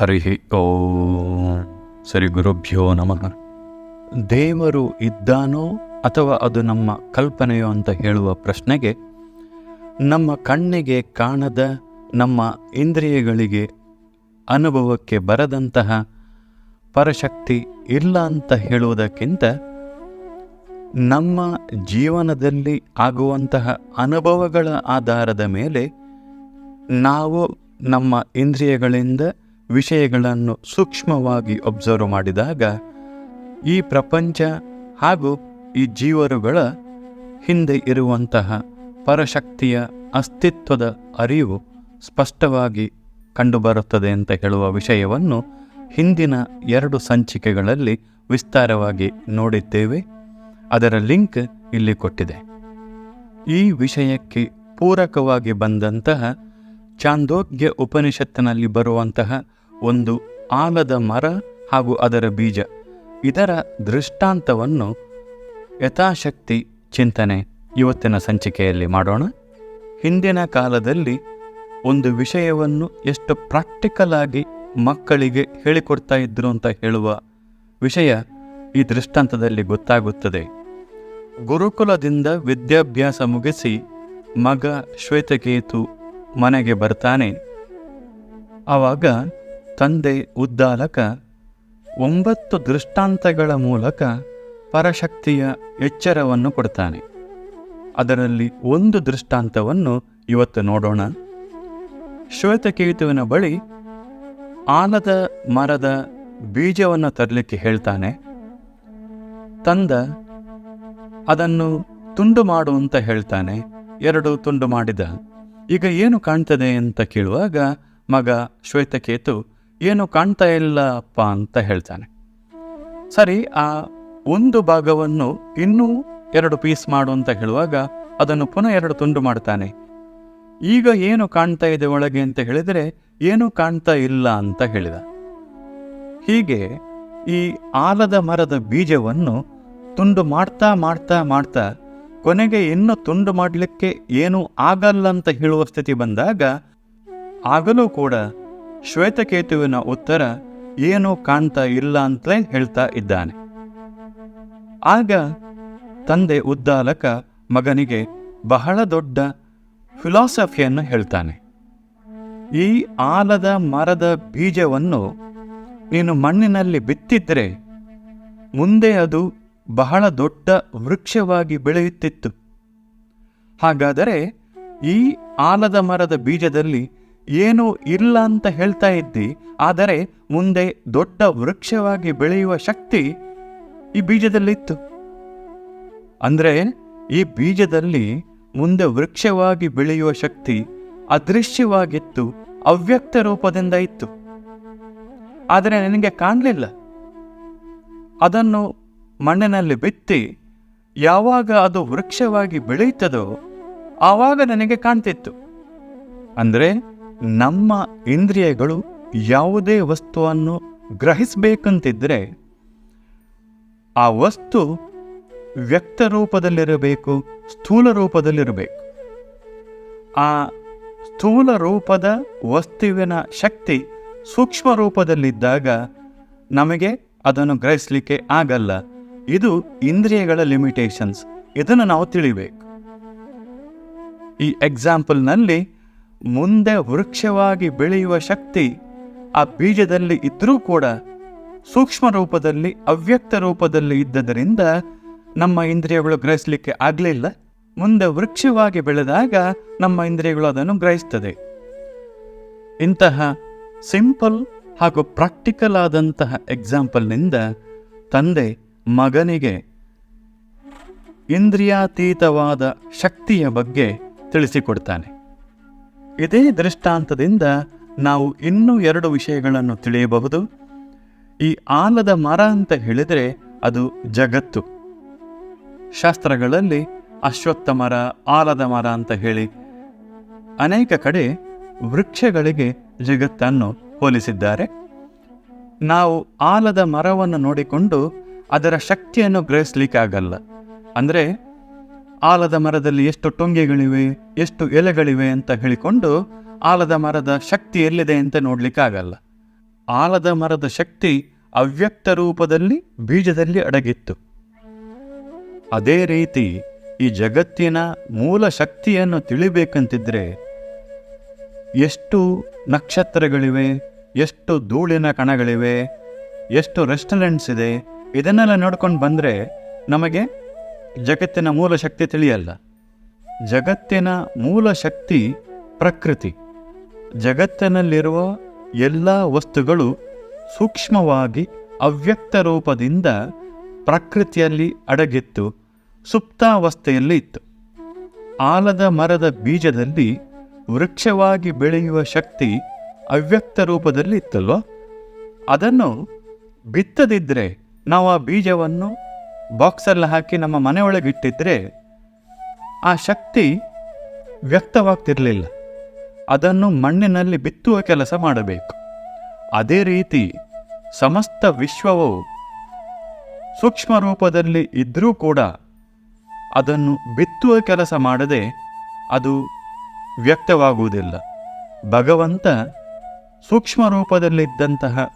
ಹರಿ ಓ. ಸರಿ, ಗುರುಭ್ಯೋ ನಮಃ. ದೇವರು ಇದ್ದಾನೋ ಅಥವಾ ಅದು ನಮ್ಮ ಕಲ್ಪನೆಯೋ ಅಂತ ಹೇಳುವ ಪ್ರಶ್ನೆಗೆ, ನಮ್ಮ ಕಣ್ಣಿಗೆ ಕಾಣದ, ನಮ್ಮ ಇಂದ್ರಿಯಗಳಿಗೆ ಅನುಭವಕ್ಕೆ ಬರದಂತಹ ಪರಶಕ್ತಿ ಇಲ್ಲ ಅಂತ ಹೇಳುವುದಕ್ಕಿಂತ, ನಮ್ಮ ಜೀವನದಲ್ಲಿ ಆಗುವಂತಹ ಅನುಭವಗಳ ಆಧಾರದ ಮೇಲೆ ನಾವು ನಮ್ಮ ಇಂದ್ರಿಯಗಳಿಂದ ವಿಷಯಗಳನ್ನು ಸೂಕ್ಷ್ಮವಾಗಿ ಒಬ್ಸರ್ವ್ ಮಾಡಿದಾಗ, ಈ ಪ್ರಪಂಚ ಹಾಗೂ ಈ ಜೀವರುಗಳ ಹಿಂದೆ ಇರುವಂತಹ ಪರಶಕ್ತಿಯ ಅಸ್ತಿತ್ವದ ಅರಿವು ಸ್ಪಷ್ಟವಾಗಿ ಕಂಡುಬರುತ್ತದೆ ಅಂತ ಹೇಳುವ ವಿಷಯವನ್ನು ಹಿಂದಿನ ಎರಡು ಸಂಚಿಕೆಗಳಲ್ಲಿ ವಿಸ್ತಾರವಾಗಿ ನೋಡಿದ್ದೇವೆ. ಅದರ ಲಿಂಕ್ ಇಲ್ಲಿ ಕೊಟ್ಟಿದೆ. ಈ ವಿಷಯಕ್ಕೆ ಪೂರಕವಾಗಿ ಬಂದಂತಹ ಚಾಂದೋಗ್ಯ ಉಪನಿಷತ್ತಿನಲ್ಲಿ ಬರುವಂತಹ ಒಂದು ಆಲದ ಮರ ಹಾಗೂ ಅದರ ಬೀಜ. ಇದರ ದೃಷ್ಟಾಂತವನ್ನು ಯಥಾಶಕ್ತಿ ಚಿಂತನೆ ಇವತ್ತಿನ ಸಂಚಿಕೆಯಲ್ಲಿ ಮಾಡೋಣ. ಹಿಂದಿನ ಕಾಲದಲ್ಲಿ ಒಂದು ವಿಷಯವನ್ನು ಎಷ್ಟು ಪ್ರಾಕ್ಟಿಕಲ್ ಆಗಿ ಮಕ್ಕಳಿಗೆ ಹೇಳಿಕೊಡ್ತಾ ಇದ್ರು ಅಂತ ಹೇಳುವ ವಿಷಯ ಈ ದೃಷ್ಟಾಂತದಲ್ಲಿ ಗೊತ್ತಾಗುತ್ತದೆ. ಗುರುಕುಲದಿಂದ ವಿದ್ಯಾಭ್ಯಾಸ ಮುಗಿಸಿ ಮಗ ಶ್ವೇತಕೇತು ಮನೆಗೆ ಬರ್ತಾನೆ. ಆವಾಗ ತಂದೆ ಉದ್ದಾಲಕ ಒಂಬತ್ತು ದೃಷ್ಟಾಂತಗಳ ಮೂಲಕ ಪರಶಕ್ತಿಯ ಎಚ್ಚರವನ್ನು ಕೊಡ್ತಾನೆ. ಅದರಲ್ಲಿ ಒಂದು ದೃಷ್ಟಾಂತವನ್ನು ಇವತ್ತು ನೋಡೋಣ. ಶ್ವೇತಕೇತುವಿನ ಬಳಿ ಆಲದ ಮರದ ಬೀಜವನ್ನು ತರಲಿಕ್ಕೆ ಹೇಳ್ತಾನೆ. ತಂದ, ಅದನ್ನು ತುಂಡು ಮಾಡು ಅಂತ ಹೇಳ್ತಾನೆ. ಎರಡು ತುಂಡು ಮಾಡಿದ. ಈಗ ಏನು ಕಾಣ್ತದೆ ಅಂತ ಕೇಳುವಾಗ ಮಗ ಶ್ವೇತಕೇತು ಏನು ಕಾಣ್ತಾ ಇಲ್ಲಪ್ಪ ಅಂತ ಹೇಳ್ತಾನೆ. ಸರಿ, ಆ ಒಂದು ಭಾಗವನ್ನು ಇನ್ನೂ ಎರಡು ಪೀಸ್ ಮಾಡು ಅಂತ ಹೇಳುವಾಗ ಅದನ್ನು ಪುನಃ ಎರಡು ತುಂಡು ಮಾಡ್ತಾನೆ. ಈಗ ಏನು ಕಾಣ್ತಾ ಇದೆ ಒಳಗೆ ಅಂತ ಹೇಳಿದರೆ ಏನು ಕಾಣ್ತಾ ಇಲ್ಲ ಅಂತ ಹೇಳಿದ. ಹೀಗೆ ಈ ಆಲದ ಮರದ ಬೀಜವನ್ನು ತುಂಡು ಮಾಡ್ತಾ ಮಾಡ್ತಾ ಮಾಡ್ತಾ ಕೊನೆಗೆ ಇನ್ನು ತುಂಡು ಮಾಡಲಿಕ್ಕೆ ಏನೂ ಆಗಲ್ಲ ಅಂತ ಹೇಳುವ ಸ್ಥಿತಿ ಬಂದಾಗ ಆಗಲೂ ಕೂಡ ಶ್ವೇತಕೇತುವಿನ ಉತ್ತರ, ಏನೂ ಕಾಣ್ತಾ ಇಲ್ಲ ಅಂತಲೇ ಹೇಳ್ತಾ ಇದ್ದಾನೆ. ಆಗ ತಂದೆ ಉದ್ದಾಲಕ ಮಗನಿಗೆ ಬಹಳ ದೊಡ್ಡ ಫಿಲಾಸಫಿಯನ್ನು ಹೇಳ್ತಾನೆ. ಈ ಆಲದ ಮರದ ಬೀಜವನ್ನು ನೀನು ಮಣ್ಣಿನಲ್ಲಿ ಬಿತ್ತಿದ್ರೆ ಮುಂದೆ ಅದು ಬಹಳ ದೊಡ್ಡ ವೃಕ್ಷವಾಗಿ ಬೆಳೆಯುತ್ತಿತ್ತು. ಹಾಗಾದರೆ ಈ ಆಲದ ಮರದ ಬೀಜದಲ್ಲಿ ಏನೂ ಇಲ್ಲ ಅಂತ ಹೇಳ್ತಾ ಇದ್ದಿ, ಆದರೆ ಮುಂದೆ ದೊಡ್ಡ ವೃಕ್ಷವಾಗಿ ಬೆಳೆಯುವ ಶಕ್ತಿ ಈ ಬೀಜದಲ್ಲಿತ್ತು. ಅಂದರೆ ಈ ಬೀಜದಲ್ಲಿ ಮುಂದೆ ವೃಕ್ಷವಾಗಿ ಬೆಳೆಯುವ ಶಕ್ತಿ ಅದೃಶ್ಯವಾಗಿತ್ತು, ಅವ್ಯಕ್ತ ರೂಪದಿಂದ ಇತ್ತು. ಆದರೆ ನನಗೆ ಕಾಣಲಿಲ್ಲ. ಅದನ್ನು ಮಣ್ಣಿನಲ್ಲಿ ಬಿತ್ತಿ ಯಾವಾಗ ಅದು ವೃಕ್ಷವಾಗಿ ಬೆಳೆಯುತ್ತದೋ ಆವಾಗ ನನಗೆ ಕಾಣ್ತಿತ್ತು. ಅಂದರೆ ನಮ್ಮ ಇಂದ್ರಿಯಗಳು ಯಾವುದೇ ವಸ್ತುವನ್ನು ಗ್ರಹಿಸಬೇಕಂತಿದ್ದರೆ ಆ ವಸ್ತು ವ್ಯಕ್ತ ರೂಪದಲ್ಲಿರಬೇಕು, ಸ್ಥೂಲ ರೂಪದಲ್ಲಿರಬೇಕು. ಆ ಸ್ಥೂಲ ರೂಪದ ವಸ್ತುವಿನ ಶಕ್ತಿ ಸೂಕ್ಷ್ಮ ರೂಪದಲ್ಲಿದ್ದಾಗ ನಮಗೆ ಅದನ್ನು ಗ್ರಹಿಸಲಿಕ್ಕೆ ಆಗಲ್ಲ. ಇದು ಇಂದ್ರಿಯಗಳ ಲಿಮಿಟೇಷನ್ಸ್. ಇದನ್ನು ನಾವು ತಿಳಿಬೇಕು. ಈ ಎಕ್ಸಾಂಪಲ್ನಲ್ಲಿ ಮುಂದೆ ವೃಕ್ಷವಾಗಿ ಬೆಳೆಯುವ ಶಕ್ತಿ ಆ ಬೀಜದಲ್ಲಿ ಇದ್ದರೂ ಕೂಡ ಸೂಕ್ಷ್ಮ ರೂಪದಲ್ಲಿ, ಅವ್ಯಕ್ತ ರೂಪದಲ್ಲಿ ಇದ್ದದರಿಂದ ನಮ್ಮ ಇಂದ್ರಿಯಗಳು ಗ್ರಹಿಸಲಿಕ್ಕೆ ಆಗಲಿಲ್ಲ ಮುಂದೆ ವೃಕ್ಷವಾಗಿ ಬೆಳೆದಾಗ ನಮ್ಮ ಇಂದ್ರಿಯಗಳು ಅದನ್ನು ಗ್ರಹಿಸ್ತದೆ. ಇಂತಹ ಸಿಂಪಲ್ ಹಾಗೂ ಪ್ರಾಕ್ಟಿಕಲ್ ಆದಂತಹ ಎಕ್ಸಾಂಪಲ್ನಿಂದ ತಂದೆ ಮಗನಿಗೆ ಇಂದ್ರಿಯಾತೀತವಾದ ಶಕ್ತಿಯ ಬಗ್ಗೆ ತಿಳಿಸಿಕೊಡ್ತಾನೆ. ಇದೇ ದೃಷ್ಟಾಂತದಿಂದ ನಾವು ಇನ್ನೂ ಎರಡು ವಿಷಯಗಳನ್ನು ತಿಳಿಯಬಹುದು. ಈ ಆಲದ ಮರ ಅಂತ ಹೇಳಿದರೆ ಅದು ಜಗತ್ತು. ಶಾಸ್ತ್ರಗಳಲ್ಲಿ ಅಶ್ವತ್ಥ ಮರ ಆಲದ ಮರ ಅಂತ ಹೇಳಿ ಅನೇಕ ಕಡೆ ವೃಕ್ಷಗಳಿಗೆ ಜಗತ್ತನ್ನು ಹೋಲಿಸಿದ್ದಾರೆ. ನಾವು ಆಲದ ಮರವನ್ನು ನೋಡಿಕೊಂಡು ಅದರ ಶಕ್ತಿಯನ್ನು ಗ್ರಹಿಸ್ಲಿಕ್ಕಾಗಲ್ಲ. ಅಂದರೆ ಆಲದ ಮರದಲ್ಲಿ ಎಷ್ಟು ಟೊಂಗೆಗಳಿವೆ, ಎಷ್ಟು ಎಲೆಗಳಿವೆ ಅಂತ ಹೇಳಿಕೊಂಡು ಆಲದ ಮರದ ಶಕ್ತಿ ಎಲ್ಲಿದೆ ಅಂತ ನೋಡಲಿಕ್ಕಾಗಲ್ಲ. ಆಲದ ಮರದ ಶಕ್ತಿ ಅವ್ಯಕ್ತ ರೂಪದಲ್ಲಿ ಬೀಜದಲ್ಲಿ ಅಡಗಿತ್ತು. ಅದೇ ರೀತಿ ಈ ಜಗತ್ತಿನ ಮೂಲ ಶಕ್ತಿಯನ್ನು ತಿಳಿಬೇಕಂತಿದ್ರೆ ಎಷ್ಟು ನಕ್ಷತ್ರಗಳಿವೆ, ಎಷ್ಟು ಧೂಳಿನ ಕಣಗಳಿವೆ, ಎಷ್ಟು ರೆಸ್ಟೋರೆಂಟ್ಸ್ ಇದೆ, ಇದನ್ನೆಲ್ಲ ನೋಡ್ಕೊಂಡು ಬಂದರೆ ನಮಗೆ ಜಗತ್ತಿನ ಮೂಲ ಶಕ್ತಿ ತಿಳಿಯಲ್ಲ. ಜಗತ್ತಿನ ಮೂಲ ಶಕ್ತಿ ಪ್ರಕೃತಿ. ಜಗತ್ತಿನಲ್ಲಿರುವ ಎಲ್ಲ ವಸ್ತುಗಳು ಸೂಕ್ಷ್ಮವಾಗಿ ಅವ್ಯಕ್ತ ರೂಪದಿಂದ ಪ್ರಕೃತಿಯಲ್ಲಿ ಅಡಗಿತ್ತು, ಸುಪ್ತಾವಸ್ಥೆಯಲ್ಲಿ ಇತ್ತು. ಆಲದ ಮರದ ಬೀಜದಲ್ಲಿ ವೃಕ್ಷವಾಗಿ ಬೆಳೆಯುವ ಶಕ್ತಿ ಅವ್ಯಕ್ತ ರೂಪದಲ್ಲಿ ಇತ್ತಲ್ವ? ಅದನ್ನು ಬಿತ್ತದಿದ್ದರೆ ನಾವು ಆ ಬೀಜವನ್ನು ಬಾಕ್ಸಲ್ಲಿ ಹಾಕಿ ನಮ್ಮ ಮನೆಯೊಳಗಿಟ್ಟಿದ್ರೆ ಆ ಶಕ್ತಿ ವ್ಯಕ್ತವಾಗ್ತಿರಲಿಲ್ಲ. ಅದನ್ನು ಮಣ್ಣಿನಲ್ಲಿ ಬಿತ್ತುವ ಕೆಲಸ ಮಾಡಬೇಕು. ಅದೇ ರೀತಿ ಸಮಸ್ತ ವಿಶ್ವವು ಸೂಕ್ಷ್ಮ ರೂಪದಲ್ಲಿ ಇದ್ದರೂ ಕೂಡ ಅದನ್ನು ಬಿತ್ತುವ ಕೆಲಸ ಮಾಡದೆ ಅದು ವ್ಯಕ್ತವಾಗುವುದಿಲ್ಲ. ಭಗವಂತ ಸೂಕ್ಷ್ಮ ರೂಪದಲ್ಲಿದ್ದಂತಹ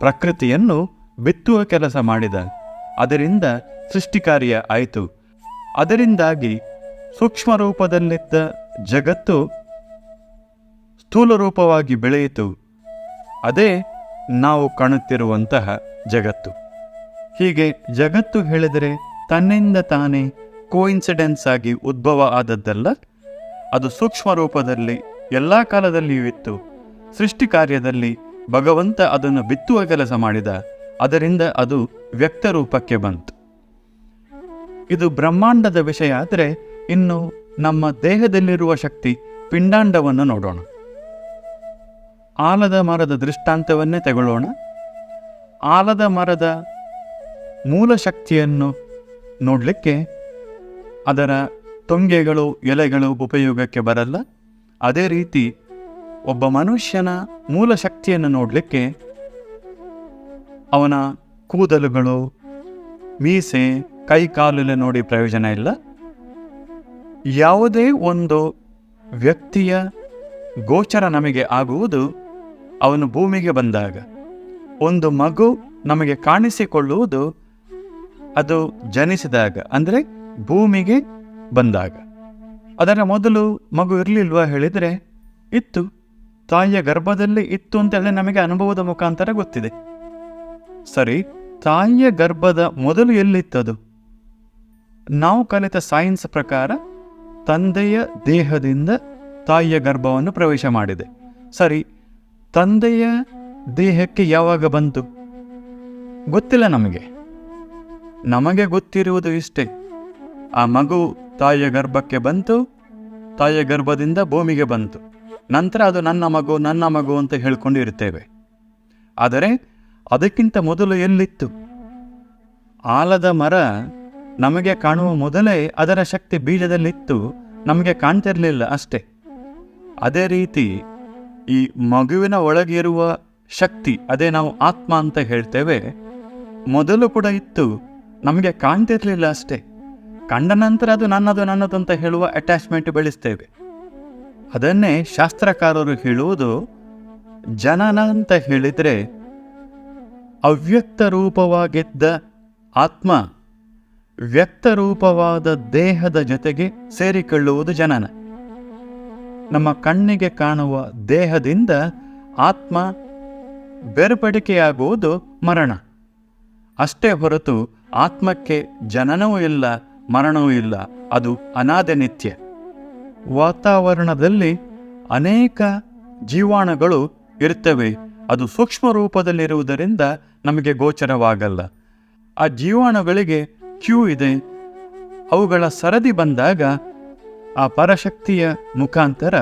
ಪ್ರಕೃತಿಯನ್ನು ಬಿತ್ತುವ ಕೆಲಸ ಮಾಡಿದ ಅದರಿಂದ ಸೃಷ್ಟಿಕಾರ್ಯ ಆಯಿತು. ಅದರಿಂದಾಗಿ ಸೂಕ್ಷ್ಮ ರೂಪದಲ್ಲಿದ್ದ ಜಗತ್ತು ಸ್ಥೂಲ ರೂಪವಾಗಿ ಬೆಳೆಯಿತು. ಅದೇ ನಾವು ಕಾಣುತ್ತಿರುವಂತಹ ಜಗತ್ತು. ಹೀಗೆ ಜಗತ್ತು ಹೇಳಿದರೆ ತನ್ನಿಂದ ತಾನೇ ಕೋಇನ್ಸಿಡೆನ್ಸ್ ಆಗಿ ಉದ್ಭವ ಆದದ್ದಲ್ಲ? ಅದು ಸೂಕ್ಷ್ಮ ರೂಪದಲ್ಲಿ ಎಲ್ಲ ಕಾಲದಲ್ಲಿಯೂ ಇತ್ತು. ಸೃಷ್ಟಿ ಕಾರ್ಯದಲ್ಲಿ ಭಗವಂತ ಅದನ್ನು ಬಿತ್ತುವ ಕೆಲಸ ಮಾಡಿದ. ಅದರಿಂದ ಅದು ವ್ಯಕ್ತರೂಪಕ್ಕೆ ಬಂತು. ಇದು ಬ್ರಹ್ಮಾಂಡದ ವಿಷಯ ಆದರೆ ಇನ್ನು ನಮ್ಮ ದೇಹದಲ್ಲಿರುವ ಶಕ್ತಿ ಪಿಂಡಾಂಡವನ್ನು ನೋಡೋಣ. ಆಲದ ಮರದ ದೃಷ್ಟಾಂತವನ್ನೇ ತಗೊಳ್ಳೋಣ. ಆಲದ ಮರದ ಮೂಲ ಶಕ್ತಿಯನ್ನು ನೋಡಲಿಕ್ಕೆ ಅದರ ತೊಂಗೆಗಳು, ಎಲೆಗಳು ಉಪಯೋಗಕ್ಕೆ ಬರಲ್ಲ. ಅದೇ ರೀತಿ ಒಬ್ಬ ಮನುಷ್ಯನ ಮೂಲ ಶಕ್ತಿಯನ್ನು ನೋಡಲಿಕ್ಕೆ ಅವನ ಕೂದಲುಗಳು, ಮೀಸೆ ಕೈ ಕಾಲುಲೆ ನೋಡಿ ಪ್ರಯೋಜನ ಇಲ್ಲ. ಯಾವುದೇ ಒಂದು ವ್ಯಕ್ತಿಯ ಗೋಚರ ನಮಗೆ ಆಗುವುದು ಅವನು ಭೂಮಿಗೆ ಬಂದಾಗ. ಒಂದು ಮಗು ನಮಗೆ ಕಾಣಿಸಿಕೊಳ್ಳುವುದು ಅದು ಜನಿಸಿದಾಗ, ಅಂದರೆ ಭೂಮಿಗೆ ಬಂದಾಗ. ಅದರ ಮೊದಲು ಮಗು ಇರಲಿಲ್ವ ಹೇಳಿದರೆ, ಇತ್ತು. ತಾಯಿಯ ಗರ್ಭದಲ್ಲಿ ಇತ್ತು ಅಂತೇಳಿ ನಮಗೆ ಅನುಭವದ ಮುಖಾಂತರ ಗೊತ್ತಿದೆ. ಸರಿ, ತಾಯಿಯ ಗರ್ಭದ ಮೊದಲು ಎಲ್ಲಿತ್ತದು? ನಾವು ಕಲಿತ ಸೈನ್ಸ್ ಪ್ರಕಾರ ತಂದೆಯ ದೇಹದಿಂದ ತಾಯಿಯ ಗರ್ಭವನ್ನು ಪ್ರವೇಶ ಮಾಡಿದೆ. ಸರಿ, ತಂದೆಯ ದೇಹಕ್ಕೆ ಯಾವಾಗ ಬಂತು? ಗೊತ್ತಿಲ್ಲ ನಮಗೆ. ನಮಗೆ ಗೊತ್ತಿರುವುದು ಇಷ್ಟೇ. ಆ ಮಗು ತಾಯಿಯ ಗರ್ಭಕ್ಕೆ ಬಂತು, ತಾಯಿಯ ಗರ್ಭದಿಂದ ಭೂಮಿಗೆ ಬಂತು. ನಂತರ ಅದು ನನ್ನ ಮಗು ನನ್ನ ಮಗು ಅಂತ ಹೇಳಿಕೊಂಡು ಇರ್ತೇವೆ ಆದರೆ ಅದಕ್ಕಿಂತ ಮೊದಲು ಎಲ್ಲಿತ್ತು? ಆಲದ ಮರ ನಮಗೆ ಕಾಣುವ ಮೊದಲೇ ಅದರ ಶಕ್ತಿ ಬೀಜದಲ್ಲಿತ್ತು, ನಮಗೆ ಕಾಣ್ತಿರಲಿಲ್ಲ ಅಷ್ಟೇ. ಅದೇ ರೀತಿ ಈ ಮಗುವಿನ ಒಳಗಿರುವ ಶಕ್ತಿ, ಅದೇ ನಾವು ಆತ್ಮ ಅಂತ ಹೇಳ್ತೇವೆ, ಮೊದಲು ಕೂಡ ಇತ್ತು, ನಮಗೆ ಕಾಣ್ತಿರಲಿಲ್ಲ ಅಷ್ಟೇ. ಕಂಡ ನಂತರ ಅದು ನನ್ನದು ನನ್ನದು ಅಂತ ಹೇಳುವ ಅಟ್ಯಾಚ್ಮೆಂಟ್ ಬೆಳೆಸ್ತೇವೆ. ಅದನ್ನೇ ಶಾಸ್ತ್ರಕಾರರು ಹೇಳುವುದು, ಜನನ ಅಂತ ಹೇಳಿದರೆ ಅವ್ಯಕ್ತ ರೂಪವಾಗಿದ್ದ ಆತ್ಮ, ವ್ಯಕ್ತ ರೂಪವಾದ ದೇಹದ ಜೊತೆಗೆ ಸೇರಿಕೊಳ್ಳುವುದು ಜನನ. ನಮ್ಮ ಕಣ್ಣಿಗೆ ಕಾಣುವ ದೇಹದಿಂದ ಆತ್ಮ ಬೇರ್ಪಡಿಕೆಯಾಗುವುದು ಮರಣ. ಅಷ್ಟೇ ಹೊರತು ಆತ್ಮಕ್ಕೆ ಜನನವೂ ಇಲ್ಲ, ಮರಣವೂ ಇಲ್ಲ, ಅದು ಅನಾದಿ ನಿತ್ಯ. ವಾತಾವರಣದಲ್ಲಿ ಅನೇಕ ಜೀವಾಣುಗಳು ಇರ್ತವೆ ಅದು ಸೂಕ್ಷ್ಮ ರೂಪದಲ್ಲಿರುವುದರಿಂದ ನಮಗೆ ಗೋಚರವಾಗಲ್ಲ. ಆ ಜೀವಾಣುಗಳಿಗೆ ಕ್ಯೂ ಇದೆ. ಅವುಗಳ ಸರದಿ ಬಂದಾಗ ಆ ಪರಶಕ್ತಿಯ ಮುಖಾಂತರ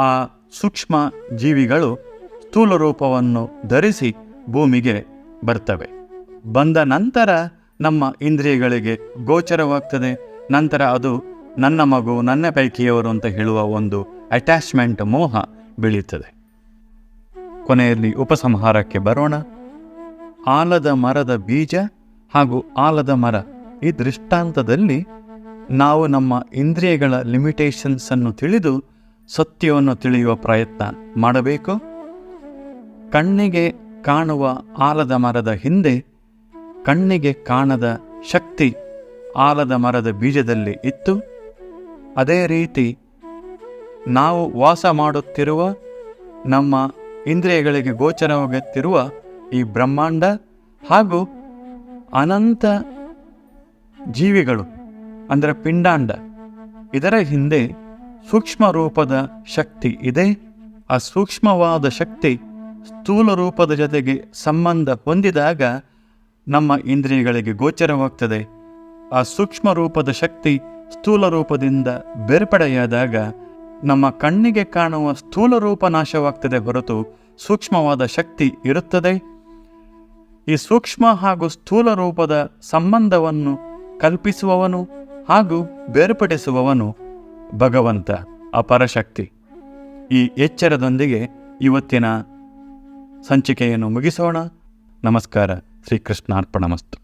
ಆ ಸೂಕ್ಷ್ಮ ಜೀವಿಗಳು ಸ್ಥೂಲ ರೂಪವನ್ನು ಧರಿಸಿ ಭೂಮಿಗೆ ಬರ್ತವೆ. ಬಂದ ನಂತರ ನಮ್ಮ ಇಂದ್ರಿಯಗಳಿಗೆ ಗೋಚರವಾಗ್ತದೆ. ನಂತರ ಅದು ನನ್ನ ಮಗು ನನ್ನ ಪೈಕಿಯವರು ಅಂತ ಹೇಳುವ ಒಂದು ಅಟ್ಯಾಚ್ಮೆಂಟ್ ಮೋಹ ಬೆಳೆಯುತ್ತದೆ ಕೊನೆಯಲ್ಲಿ ಉಪಸಂಹಾರಕ್ಕೆ ಬರೋಣ. ಆಲದ ಮರದ ಬೀಜ ಹಾಗೂ ಆಲದ ಮರ ಈ ದೃಷ್ಟಾಂತದಲ್ಲಿ ನಾವು ನಮ್ಮ ಇಂದ್ರಿಯಗಳ ಲಿಮಿಟೇಷನ್ಸನ್ನು ತಿಳಿದು ಸತ್ಯವನ್ನು ತಿಳಿಯುವ ಪ್ರಯತ್ನ ಮಾಡಬೇಕು. ಕಣ್ಣಿಗೆ ಕಾಣುವ ಆಲದ ಮರದ ಹಿಂದೆ ಕಣ್ಣಿಗೆ ಕಾಣದ ಶಕ್ತಿ ಆಲದ ಮರದ ಬೀಜದಲ್ಲಿ ಇತ್ತು. ಅದೇ ರೀತಿ ನಾವು ವಾಸ ಮಾಡುತ್ತಿರುವ ನಮ್ಮ ಇಂದ್ರಿಯಗಳಿಗೆ ಗೋಚರವಾಗುತ್ತಿರುವ ಈ ಬ್ರಹ್ಮಾಂಡ ಹಾಗೂ ಅನಂತ ಜೀವಿಗಳು, ಅಂದರೆ ಪಿಂಡಾಂಡ, ಇದರ ಹಿಂದೆ ಸೂಕ್ಷ್ಮ ರೂಪದ ಶಕ್ತಿ ಇದೆ. ಆ ಸೂಕ್ಷ್ಮವಾದ ಶಕ್ತಿ ಸ್ಥೂಲ ರೂಪದ ಜೊತೆಗೆ ಸಂಬಂಧ ಹೊಂದಿದಾಗ ನಮ್ಮ ಇಂದ್ರಿಯಗಳಿಗೆ ಗೋಚರವಾಗ್ತದೆ. ಆ ಸೂಕ್ಷ್ಮ ರೂಪದ ಶಕ್ತಿ ಸ್ಥೂಲ ರೂಪದಿಂದ ಬೇರ್ಪಡೆಯಾದಾಗ ನಮ್ಮ ಕಣ್ಣಿಗೆ ಕಾಣುವ ಸ್ಥೂಲ ರೂಪ ನಾಶವಾಗ್ತದೆ ಹೊರತು ಸೂಕ್ಷ್ಮವಾದ ಶಕ್ತಿ ಇರುತ್ತದೆ. ಈ ಸೂಕ್ಷ್ಮ ಹಾಗೂ ಸ್ಥೂಲ ರೂಪದ ಸಂಬಂಧವನ್ನು ಕಲ್ಪಿಸುವವನು ಹಾಗೂ ಬೇರ್ಪಡಿಸುವವನು ಭಗವಂತ ಅಪರಶಕ್ತಿ ಈ ಎಚ್ಚರದೊಂದಿಗೆ ಇವತ್ತಿನ ಸಂಚಿಕೆಯನ್ನು ಮುಗಿಸೋಣ. ನಮಸ್ಕಾರ. ಶ್ರೀಕೃಷ್ಣಾರ್ಪಣಮಸ್ತು